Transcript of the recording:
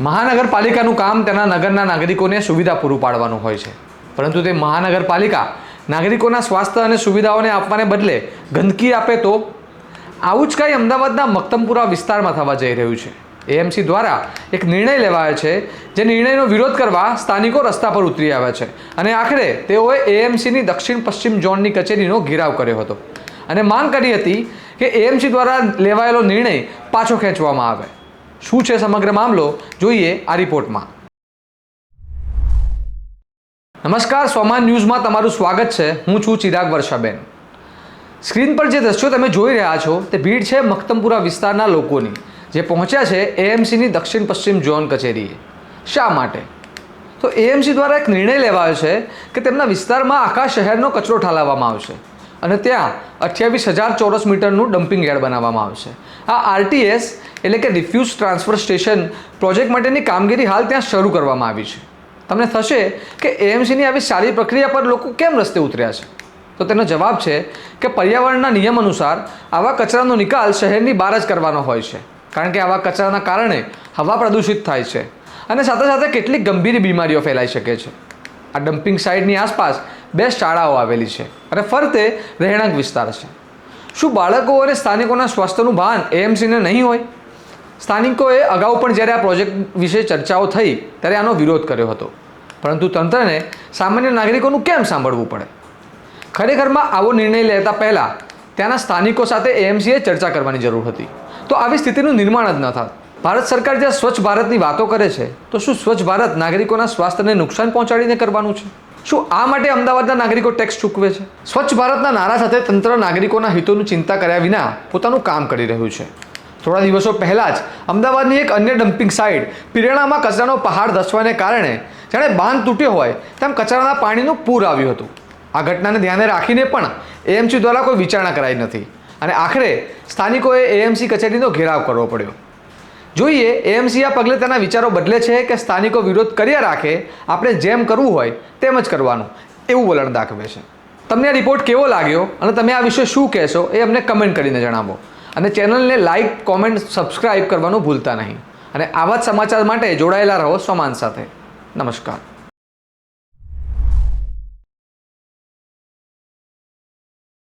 મહાનગરપાલિકાનું કામ તેના નગરના નાગરિકોને સુવિધા પૂરું પાડવાનું હોય છે. પરંતુ તે મહાનગરપાલિકા નાગરિકોના સ્વાસ્થ્ય અને સુવિધાઓને આપવાને બદલે ગંદકી આપે તો? આવું જ કંઈ અમદાવાદના મક્તમપુરા વિસ્તારમાં થવા જઈ રહ્યું છે. એએમસી દ્વારા એક નિર્ણય લેવાયો છે, જે નિર્ણયનો વિરોધ કરવા સ્થાનિકો રસ્તા પર ઉતરી આવ્યા છે અને આખરે તેઓએ એએમસીની દક્ષિણ પશ્ચિમ ઝોનની કચેરીનો ઘેરાવ કર્યો હતો. અને માંગ કરી હતી કે એએમસી દ્વારા લેવાયેલો નિર્ણય પાછો ખેંચવામાં આવે. શું છે સમગ્ર મામલો? જોઈએ આ રિપોર્ટમાં. નમસ્કાર, સોમાન ન્યૂઝમાં તમારું સ્વાગત છે. હું છું ચિરાગ વર્ષાબેન. સ્ક્રીન પર જે દ્રશ્યો તમે જોઈ રહ્યા છો, તે ભીડ છે મક્તમપુરા વિસ્તારના લોકોની, જે પહોંચ્યા છે એએમસીની દક્ષિણ પશ્ચિમ ઝોન કચેરીએ. શા માટે? તો એએમસી દ્વારા એક નિર્ણય લેવાયો છે કે તેમના વિસ્તારમાં આખા શહેરનો કચરો ઠાલવવામાં આવશે. અને ત્યાં અઠ્યાવીસ હજાર ચોરસ મીટરનું ડમ્પિંગ યાર્ડ બનાવવામાં આવશે. આ આરટીએસ એટલે કે રિફ્યુઝ ટ્રાન્સફર સ્ટેશન પ્રોજેક્ટ માટેની કામગીરી હાલ ત્યાં શરૂ કરવામાં આવી છે. તમને થશે કે એએમસીની આવી સારી પ્રક્રિયા પર લોકો કેમ રસ્તે ઉતર્યા છે? તો તેનો જવાબ છે કે પર્યાવરણના નિયમ અનુસાર આવા કચરાનો નિકાલ શહેરની બહાર જ કરવાનો હોય છે. કારણ કે આવા કચરાના કારણે હવા પ્રદૂષિત થાય છે. અને સાથે સાથે કેટલીક ગંભીર બીમારીઓ ફેલાઈ શકે છે. આ ડમ્પિંગ સાઇટની આસપાસ બે શાળાઓ આવેલી છે અને ફરતે રહેણાંક વિસ્તાર છે. શું બાળકો અને સ્થાનિકોના સ્વાસ્થ્યનું ભાન એએમસીને નહીં હોય? સ્થાનિકોએ અગાઉ પણ જ્યારે આ પ્રોજેક્ટ વિશે ચર્ચાઓ થઈ, ત્યારે આનો વિરોધ કર્યો હતો. પરંતુ તંત્રને સામાન્ય નાગરિકોનું કેમ સાંભળવું પડે? ખરેખરમાં આવો નિર્ણય લેતા પહેલાં ત્યાંના સ્થાનિકો સાથે એએમસીએ ચર્ચા કરવાની જરૂર હતી. તો આવી સ્થિતિનું નિર્માણ જ ન થાત. ભારત સરકાર જ્યાં સ્વચ્છ ભારતની વાતો કરે છે, તો શું સ્વચ્છ ભારત નાગરિકોના સ્વાસ્થ્યને નુકસાન પહોંચાડીને કરવાનું છે? શું આ માટે અમદાવાદના નાગરિકો ટેક્સ ચૂકવે છે? સ્વચ્છ ભારતના નારા સાથે તંત્ર નાગરિકોના હિતોની ચિંતા કર્યા વિના પોતાનું કામ કરી રહ્યું છે. થોડા દિવસો પહેલાં જ અમદાવાદની એક અન્ય ડમ્પિંગ સાઇટ પિરેણામાં કચરાનો પહાડ ધસવાને કારણે જાણે બાંધ તૂટ્યો હોય તેમ કચરાના પાણીનું પૂર આવ્યું હતું. આ ઘટનાને ધ્યાને રાખીને પણ એએમસી દ્વારા કોઈ વિચારણા કરાઈ નથી. અને આખરે સ્થાનિકોએ એએમસી કચેરીનો ઘેરાવ કરવો પડ્યો. જોઈએ એએમસી આ પગલે તેના વિચારો બદલે છે કે સ્થાનિકો વિરોધ કર્યા રાખે, આપણે જેમ કરવું હોય તેમ જ કરવાનું. એવું વલણ દાખવે છે. તમને આ રિપોર્ટ કેવો લાગ્યો અને તમે આ વિશે શું કહેશો એ અમને કમેન્ટ કરીને જણાવો. અને ચેનલને લાઇક કોમેન્ટ સબસ્ક્રાઇબ કરવાનું ભૂલતા નહીં. અને આવા જ સમાચાર માટે જોડાયેલા રહો સોમાન સાથે. નમસ્કાર.